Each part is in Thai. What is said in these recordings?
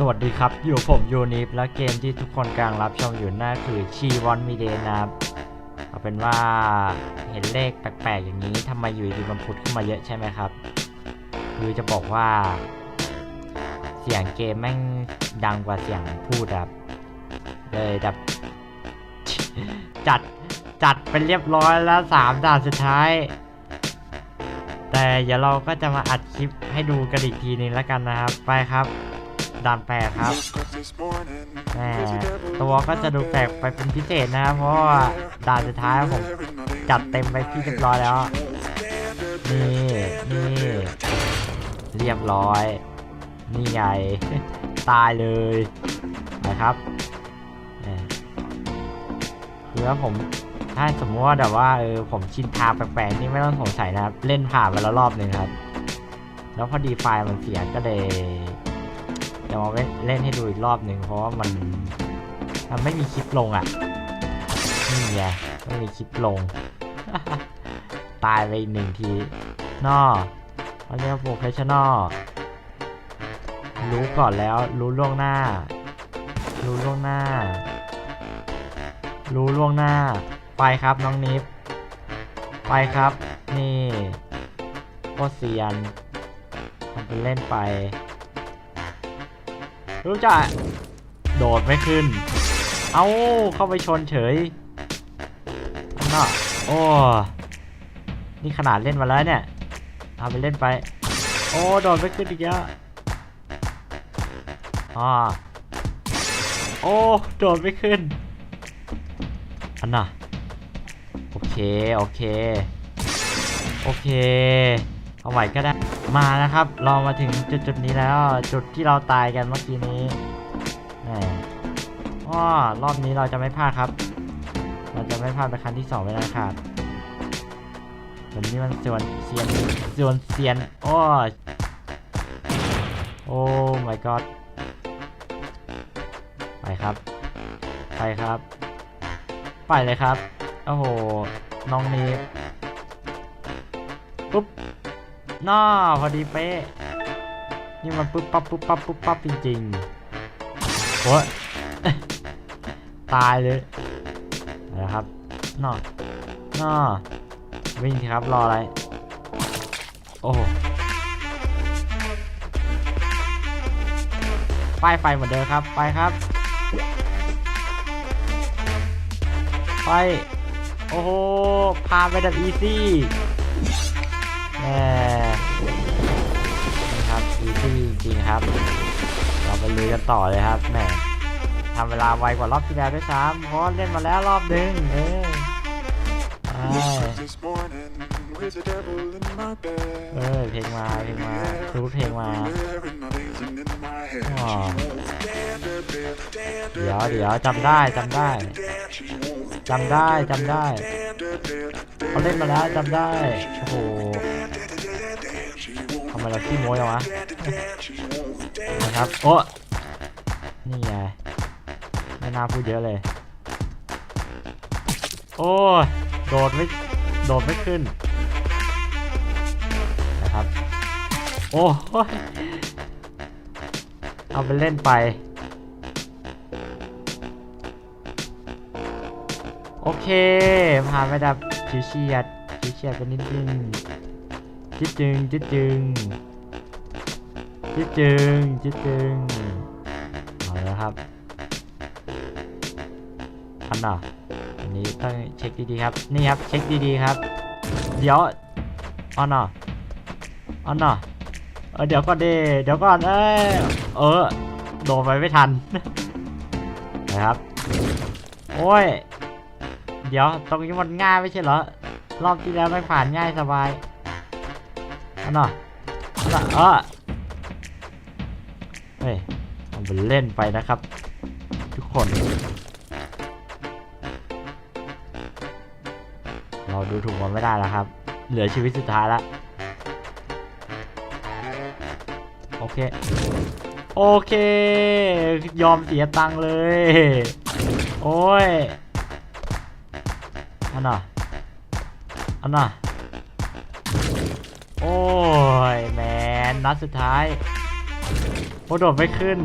สวัสดีครับ อยู่ผมยูนิฟและเกมที่ทุกคนกำลังรับชมอยู่นั่นคือชีวอนมีเดนะครับเอาเป็นว่าเห็นเลขแปลกๆอย่างนี้ทำไมอยู่ดีมันพุดขึ้นมาเยอะใช่ไหมครับ คือจะบอกว่า เสียงเกมแม่งดังกว่าเสียงพูดครับเลยแบบจัดจัดเป็นเรียบร้อยแล้วสามด่านสุดท้าย แต่เดี๋ยวเราก็จะมาอัดคลิปให้ดูกันอีกทีนึงแล้วกันนะครับ ไปครับ ด่านแปดครับแหมตัวก็จะดูแปลกไปเป็นพิเศษนะครับเพราะว่าด่านสุดท้ายผมจัดเต็มไปที่เรียบร้อยแล้วนี่นี่เรียบร้อย นี่ไงตายเลยนะครับแหมคือว่าผมถ้าสมมติว่าแบบว่าเออผมชินทางแปลกๆนี่ไม่ต้องสงสัยนะครับ เล่นผ่านไปแล้วรอบหนึ่งครับ แล้วพอดีไฟล์มันเสียก็เลย จะมาเล่นให้ดูอีกรอบหนึ่งเพราะว่ามันมันไม่มีคลิปลงอะนี่ไงไม่มีคลิปลง ตายไปอีกหนึ่งทีนอมันเรียกโปรเฟชชั่นอลรู้ก่อนแล้ว รู้ล่วงหน้า รู้ล่วงหน้า รู้ล่วงหน้า ไปครับน้องนิฟไปครับ นี่โคตรเซียนทำเป็นเล่นไป รู้จักโดดไม่ขึ้น เอาเข้าไปชนเฉยน่ะโอ้นี่ขนาดเล่นมาแล้วเนี่ยเอาไปเล่นไป โอ้โดดไม่ขึ้นอีกแล้วอ่าโอ้โดดไม่ขึ้นอันน่ะโอเค โอเค โอเค เอาใหม่ก็ได้ มานะครับ เรามาถึงจุดจุดนี้แล้ว จุดที่เราตายกันเมื่อกี้นี้แหมอ้อรอบนี้เราจะไม่พลาดครับ เราจะไม่พลาดเป็นครั้งที่สองไม่ได้ขาดแบบนี้มันส่วนเซียนส่วนเซียนโอ้โอ้ my god ไปครับ ไปครับ ไปเลยครับ โอ้โห น้องนี้ น่าพอดีเป๊ะ นี่มันปุ๊บปั๊บปุ๊บปั๊บปุ๊บปั๊บจริงๆโอ้ยตายเลยนะครับน่าน่าวิ่งสิครับรออะไร โอ้ป้ายไฟเหมือนเดิมครับ ไปครับ ไป โอ้โหพาไปแบบอีซี่ นี่ครับอีซี่จริงๆครับ เราไปลุยกันต่อเลยครับแหมทำเวลาไวกว่ารอบที่แล้วด้วยซ้ำเพราะเล่นมาแล้วรอบหนึงเออใช่ This morning with the devil in my เออเพลงมาเพลงมารูปเพลงมาเดี๋ยวเดี๋ยวจำได้จำได้จำได้จำได้เขาเล่นมาแล้วจำได้โอ้โห won't ทำไมเราขี้โม้ยังวะนะครับโอ้นี่ไงไม่น่าพูดเยอะเลย โอ้โดดไม่โดดไม่ขึ้นนะครับ โอ้เอาไปเล่นไป โอเคผ่านไปดับชิวเฉียดชิวเฉียดไปนิดนึงจิดจึงจิดจึง จิดจึงจิดจึงเอาแล้วครับอันน่ะอันนี้ต้องเช็คดีๆครับ นี่ครับเช็คดีๆครับ เดี๋ยวอันน่ะอันน่ะเออเดี๋ยวก่อนดิเดี๋ยวก่อนเอ้ยเออโดนไปไม่ทันนะครับโอ้ยเดี๋ยวตรงนี้มันง่ายไม่ใช่เหรอรอบที่แล้วไม่ผ่านง่ายสบายอันน่ะอันน่ะเออ ฮ้ยทำเป็นเล่นไปนะครับ ทุกคน เราดูถูกมันไม่ได้แล้วครับ เหลือชีวิตสุดท้ายแล้วโอเค โอเค ยอมเสียตังค์เลย โอ้ย อันน่ะ อันน่ะ โอ้ย แมนนัดสุดท้าย โอ้โดดไม่ขึ้น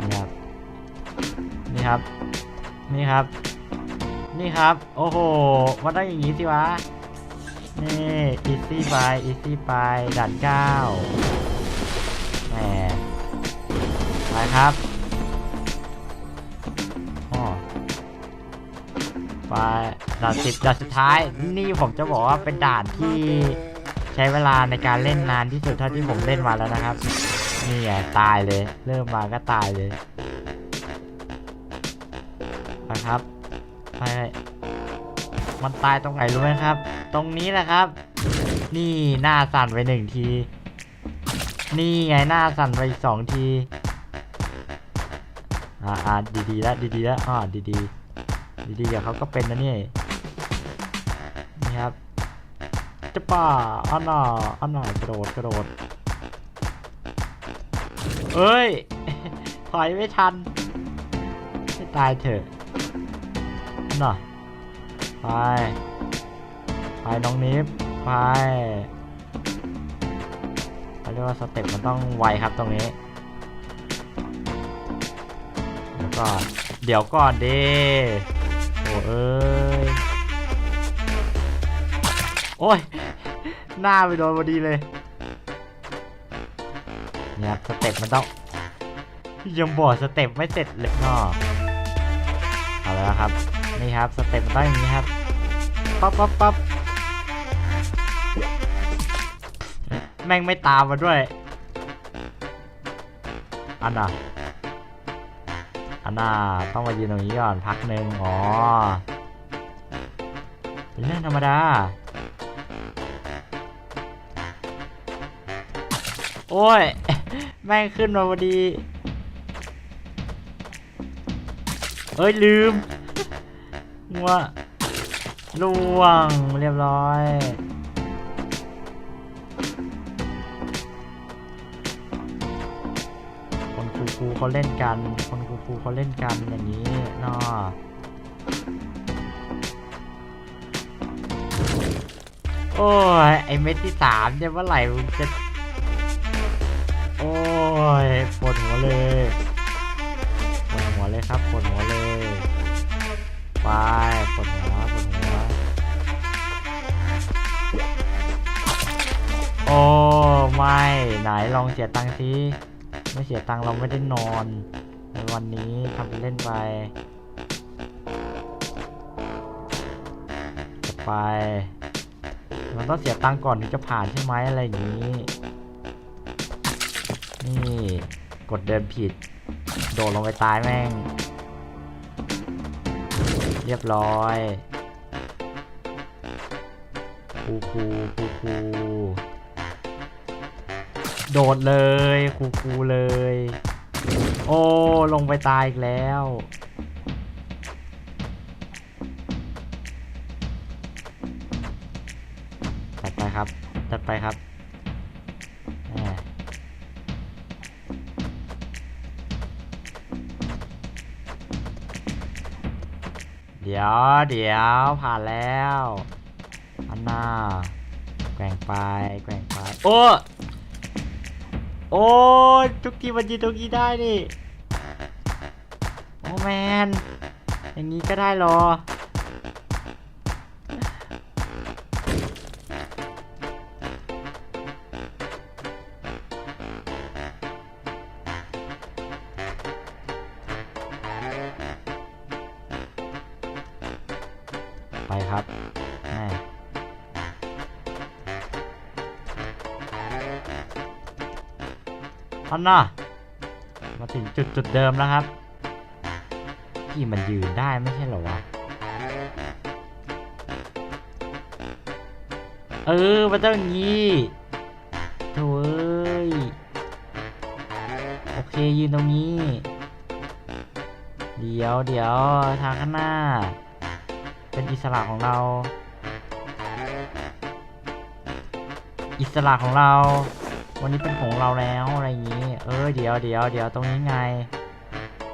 นี่ครับนี่ครับ นี่ครับ นี่ครับ โอ้โหวัดได้อย่างงี้สิวะ นี่อีซี่ไปอีซี่ไปด่านเก้าแหมไปครับไปด่านสิบด่านสุดท้าย นี่ผมจะบอกว่าเป็นด่านที่ ใช้เวลาในการเล่นนานที่สุดเท่าที่ผมเล่นมาแล้วนะครับ นี่ไงตายเลย เริ่มมาก็ตายเลยไปครับไปมันตายตรงไหนรู้ไหมครับ ตรงนี้แหละครับ นี่หน้าสั่นไปหนึ่งที นี่ไงหน้าสั่นไปสองทีอ่าอ่าดีๆแล้วดีๆแล้วอ่าดีๆดีๆเดี๋ยวเขาก็เป็นนะนี่นี่ครับ จะป่าอันน่ะอันน่ะกระโดดกระโดดเอ้ย ถอยไม่ทันให้ตายเถอะน่ะไปไปน้องนิฟไปเขาเรียกว่าสเต็ปมันต้องไวครับตรงนี้เดี๋ยวก่อนเดี๋ยวก่อนเด้โอ้เอ้ย โอ้ย หน้าไปโดนพอดีเลยเนี่ยครับสเต็ปมันต้องยังบอกสเต็ปไม่เสร็จเลยเนาะเอาแล้วครับ นี่ครับสเต็ปมันต้องอย่างนี้ครับปั๊บปั๊บปั๊บแม่งไม่ตามมาด้วย อันน่ะอันน่ะต้องมายืนตรงนี้ก่อนพักหนึ่งอ๋อเป็นเรื่องธรรมดา โอ้ย แม่งขึ้นมาพอดีเอ้ย ลืมว่าล่วงเรียบร้อยคนครูคูเขาเล่นกัน คนครูคูเขาเล่นกันอย่างนี้เนาะโอ้ย ไอเม็ดที่สามเนี่ยเมื่อไหร่มึงจะ โอ้ยปวดหัวเลยปวดหัวเลยครับปวดหัวเลยไปปวดหัวปวดหัวโอ้ไม่ไหนลองเสียตังค์สิไม่เสียตังค์เราไม่ได้นอน ในวันนี้ทำไปเล่นไปจะไป มันต้องเสียตังค์ก่อนถึงจะผ่านใช่ไหมอะไรอย่างนี้ นี่กดเดินผิด โดดลงไปตายแม่ง เรียบร้อยคูคูคูคูโดดเลยคูคูเลย โอ้ ลงไปตายอีกแล้วจัดไปครับจัดไปครับ เดี๋ยวเดี๋ยวผ่านแล้วอันน่าแกว่งไปแกว่งไปโอ้โอ้ทุกทีมันยืนตรงนี้ได้ดิโอ้แมนอย่างนี้ก็ได้หรอ ไปครับแม่อันน่ะมาถึงจุดจุดเดิมแล้วครับที่มันยืนได้ไม่ใช่เหรอวะ เออมันต้องงี้โถ่เอ้ย โอเคยืนตรงนี้ เดี๋ยวเดี๋ยวทางข้างหน้า เป็นอิสระของเรา อิสระของเรา วันนี้เป็นของเราแล้วอะไรอย่างนี้ เออเดี๋ยวเดี๋ยวเดี๋ยวตรงนี้ไง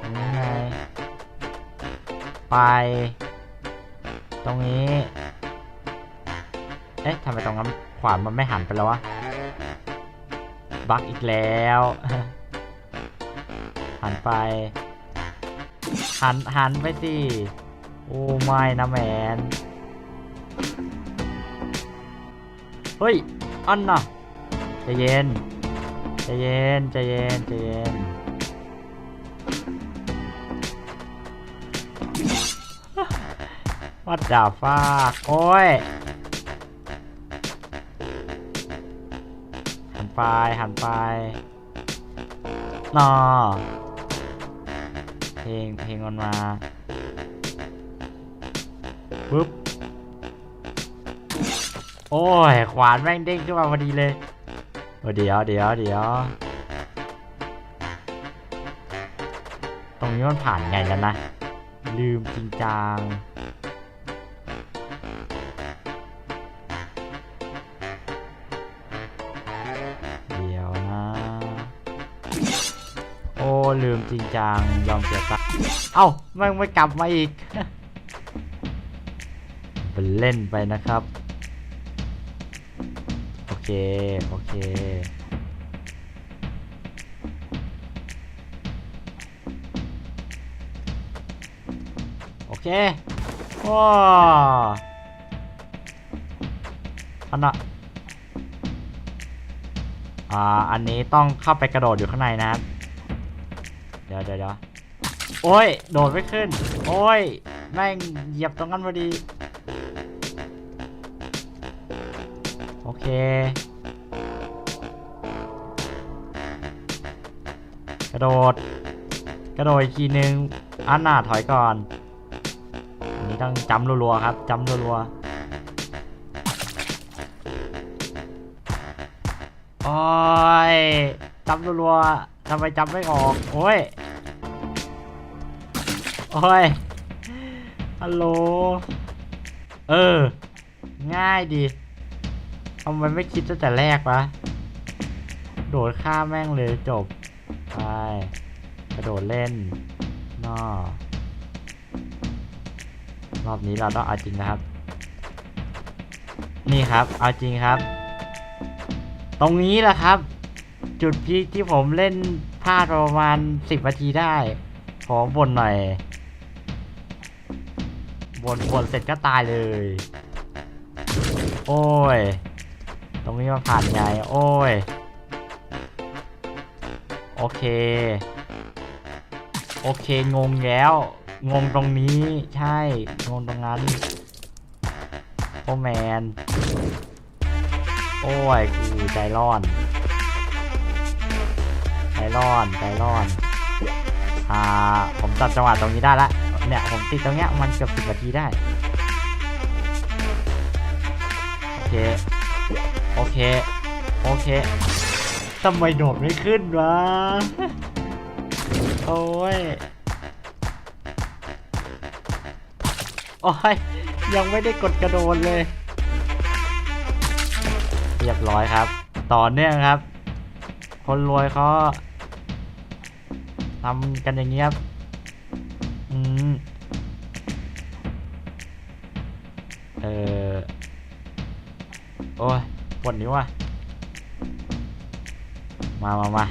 ตรงนี้ไง ไป ตรงนี้ เอ๊ะทำไมตรงนั้นขวานมันไม่หันไปแล้ววะบักอีกแล้ว หันไป หันหันไปสิ โอ้ไม่นะแมน เฮ้ย อันน่ะใจเย็นใจเย็นใจเย็นใจเย็นวัดดาฟากโอ้ย หันไป หันไปนอเพลงเพลงมันมา ปึ๊บ โอ้ย ขวานแม่งเด้งขึ้นมาพอดีเลยเดี๋ยวเดี๋ยวเดี๋ยว ตรงนี้มันผ่านไงแล้วนะ ลืมจริงจังเดี๋ยวนะโอ้ลืมจริงจังยอมเสียตังเอ้าแม่งไม่กลับมาอีก เป็นเล่นไปนะครับ โอเค โอเค โอเคว้าอันน่ะอ่า อันนี้ต้องเข้าไปกระโดดอยู่ข้างในนะครับ เดี๋ยวเดี๋ยวเดี๋ยวโอ้ย โดดไม่ขึ้น โอ้ย แม่งเหยียบตรงนั้นพอดี กระโดด กระโดดอีกทีนึงอันหน้าถอยก่อน อันนี้ต้องจำรัวๆครับจำรัวๆโอ้ยจำรัวๆทำไมจำไม่ออก โอ้ย โอ้ยฮัลโหล เออ ง่ายดี ทำไมไม่คิดตั้งแต่แรกวะ โดดข้ามแม่งเลยจบ ไป กระโดดเล่นนอรอบนี้เราต้องเอาจริงนะครับ นี่ครับ เอาจริงครับ ตรงนี้แหละครับ จุดพีคที่ผมเล่นพลาดประมาณสิบนาทีได้ ขอบนหน่อย บนบนเสร็จก็ตายเลย โอ้ย รงนี้มาผ่านไง โอ้ย โอเค โอเค งงแล้ว งงตรงนี้ ใช่ งงตรงนั้นโอ้แมน โอ้ยกูใจร้อน ใจร้อน ใจร้อน อ่า ผมตัดจังหวะตรงนี้ได้ละ เนี่ย ผมติดตรงเนี้ย มันเกือบสิบนาทีได้ โอเค โอเค โอเคทำไมโดดไม่ขึ้นวะ โอ้ย โอ้ย ยังไม่ได้กดกระโดดเลย เรียบร้อยครับ ต่อเนื่องครับ คนรวยเขาทำกันอย่างเงี้ยครับ ว่ะ มามามา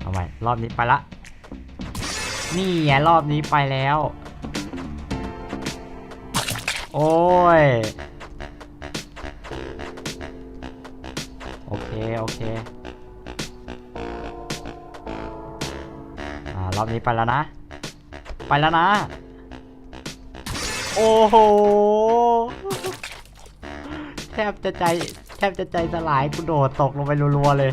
เอาใหม่รอบนี้ไปละ นี่ไงรอบนี้ไปแล้ว โอ้ย โอเค โอเค อ่า รอบนี้ไปแล้วนะ ไปแล้วนะ โอ้โห บจะใจแทบจะใจสลายกูโดดตกลงไปรัวๆเลย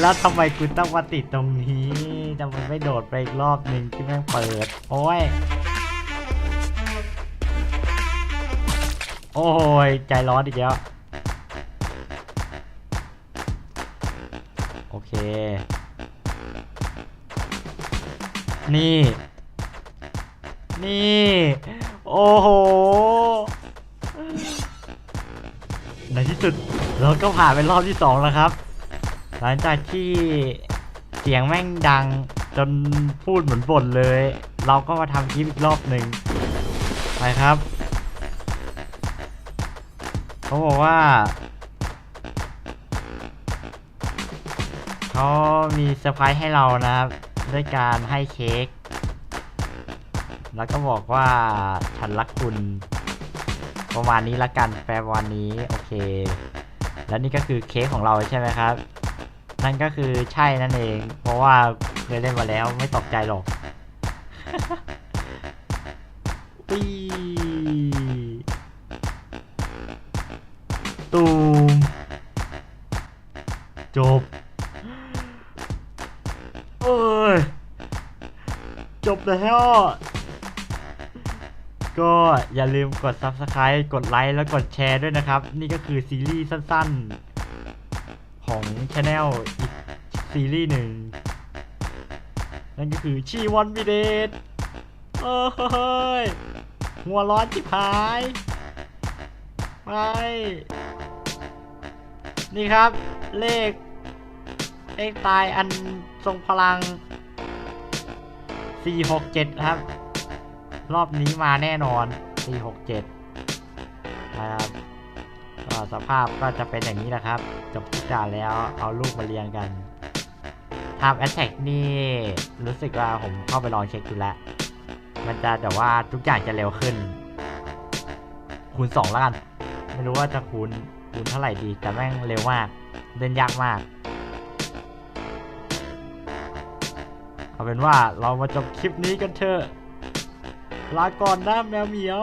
แล้วทำไมกูต้องมาติดตรงนี้ทำไมไม่โดดไปอีกรอบหนึ่งที่แม่งเปิด โอ้ย โอ้ย ใจร้อนอีกแล้ว โอเค นี่ นี่ โอ้โห ในที่สุดเราก็ผ่านเป็นรอบที่สองแล้วครับ หลังจากที่เสียงแม่งดังจนพูดเหมือนบ่นเลย เราก็มาทำคลิปอีกรอบหนึ่งไปครับ เขาบอกว่าเขามีเซอร์ไพรส์ให้เรานะครับ ด้วยการให้เค้ก แล้วก็บอกว่าฉันรักคุณ ประมาณนี้ละกันแปลวันนี้ โอเค แล้วนี่ก็คือเค้กของเราใช่ไหมครับ นั่นก็คือใช่นั่นเอง เพราะว่าเคยเล่นมาแล้วไม่ตกใจหรอกปีตูมจบ แล้วก็อย่าลืมกด Subscribe กดไลค์แล้วกดแชร์ด้วยนะครับ นี่ก็คือซีรีส์สั้นๆ ของช n e l อีกซีรีส์หนึ่ง นั่นก็คือชีวันวิเดตเอ้ยหัวร้อนที่พายไปนี่ครับเลข เลขตายอันทรงพลัง 467ครับ รอบนี้มาแน่นอน467นะครับก็สภาพก็จะเป็นอย่างนี้นะครับ จบทุกด่านแล้วเอาลูกมาเรียงกัน Time Attack นี่รู้สึกว่าผมเข้าไปลองเช็คดูแล้ว มันจะแต่ว่าทุกอย่างจะเร็วขึ้น คูณ2แล้วกัน ไม่รู้ว่าจะคูณคูณเท่าไหร่ดีแต่แม่งเร็วมากเดินยากมาก เอาเป็นว่าเรามาจบคลิปนี้กันเถอะ ลาก่อนนะแมวเหมียว